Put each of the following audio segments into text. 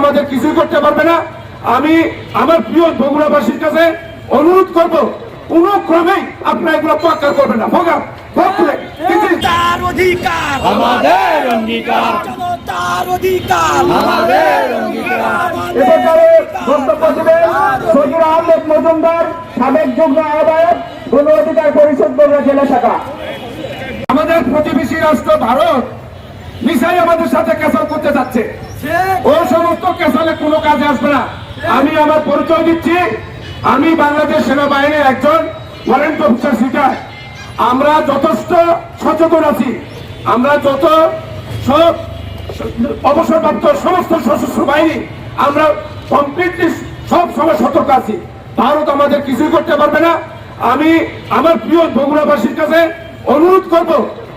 আমাদের কিছুই করতে পারবে না। আমি আমার প্রিয় বগুড়াবাসীর কাছে অনুরোধ করব কোন ক্রমেই আপনারা এগুলো পাক্কা করবেন না। ভোগা ভোগ করে। অধিকার। আমাদের অঙ্গীকার। জনতার অধিকার। আমাদের অঙ্গীকার। এবারে বক্তব্য দেবেন সজির আহমেদ মজুমদার সাবেক যুগ্ম আহ্বায়ক গণ অধিকার পরিষদ বগুড়া জেলা শাখা। আমাদের প্রতিবেশী রাষ্ট্র ভারত মিসাই আমাদের সাথে কেসাল করতে যাচ্ছে। ও সমস্ত কেসালে কোনো কাজে আসবে না। আমি আমার পরিচয় দিচ্ছি। আমি বাংলাদেশ সেনাবাহিনীর একজন ওয়ারেন্ট অফিসার সিটার আমরা যথেষ্ট সচেতন আছি। আমরা যত সব অবসরপ্রাপ্ত সমস্ত সশস্ত্র বাহিনী আমরা কমপ্লিটলি সব সময় সতর্ক আছি। ভারত আমাদের কিছুই করতে পারবে না। আমি আমার প্রিয় বগুড়াবাসীর কাছে অনুরোধ করব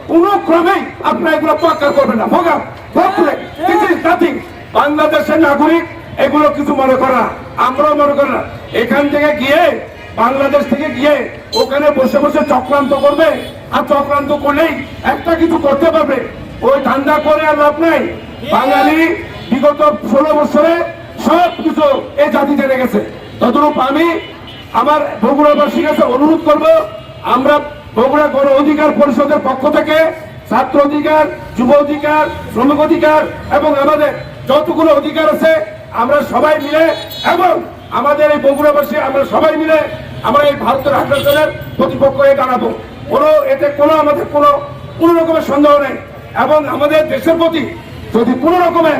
কোন ক্রমেই আপনারা এগুলো পাক্কা করবেন না। ভোগা ভোগ করে কিছু নাথিং বাংলাদেশের নাগরিক, এগুলো কিছু মনে করা আমরাও মনে করি না। এখান থেকে গিয়ে, বাংলাদেশ থেকে গিয়ে ওখানে বসে বসে চক্রান্ত করবে। আর চক্রান্ত করলেই একটা কিছু করতে পারবে। ওই ধান্দা করে আর লাভ নাই। বাঙালি বিগত ষোলো বছরে সব কিছু এই জাতি জেনে গেছে তদরূপ আমি আমার বগুড়াবাসীর কাছে অনুরোধ করব, আমরা বগুড়া গণ অধিকার পরিষদের পক্ষ থেকে ছাত্র অধিকার, যুব অধিকার, শ্রমিক অধিকার এবং আমাদের যতগুলো অধিকার আছে, আমরা সবাই মিলে এবং আমাদের এই বগুড়াবাসী, আমরা সবাই মিলে আমরা এই ভারতের আগ্রাসনের প্রতিপক্ষ হয়ে দাঁড়াবো কোনো, এতে কোনো আমাদের কোনো কোনো রকমের সন্দেহ নেই এবং আমাদের দেশের প্রতি যদি কোনো রকমের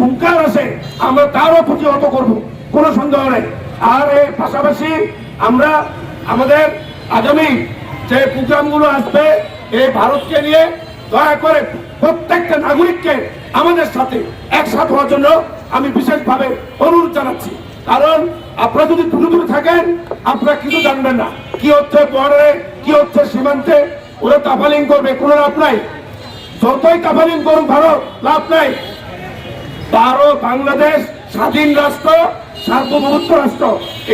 হুঙ্কার আসে, আমরা তারও প্রতিহত করব। কোনো সন্দেহ নেই। আর এর পাশাপাশি আমরা আমাদের আগামী যে প্রোগ্রামগুলো আসবে, এই ভারতকে নিয়ে দয়া করে প্রত্যেকটা নাগরিককে আমাদের সাথে একসাথে হওয়ার জন্য আমি বিশেষভাবে অনুরোধ জানাচ্ছি। কারণ আপনারা যদি দূরে দূরে থাকেন, আপনারা কিছু জানবেন না কি হচ্ছে বর্ডারে, কি হচ্ছে সীমান্তে, ওরা তাফালিং করবে, কোনো লাভ নাই। যতই তাফালিং করুক ভারত, লাভ নাই। ভারত বাংলাদেশ স্বাধীন রাষ্ট্র সার্বভৌমত্ব রাষ্ট্র।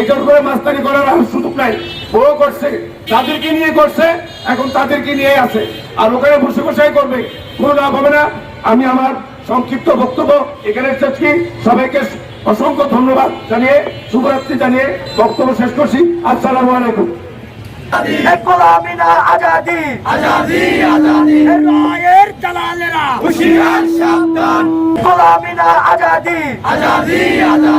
এটার করে মাস্তানি করার আর সুযোগ নাই। ও করছে তাদেরকে নিয়ে করছে এখন তাদেরকে নিয়ে আছে। আর ওখানে বসে বসাই করবে কোনো লাভ হবে না। আমি আমার সংক্ষিপ্ত বক্তব্য এখানে শেষছি সবাইকে অসংখ্য ধন্যবাদ জানিয়ে শুভরাত্রি জানিয়ে বক্তব্য শেষ করছি। আসসালামু আলাইকুম। আজাদি। আজাদি। আজাদি রায়ের হুশিয়ার সাবধান। গোলামি না আজাদি। আজাদি আজাদি।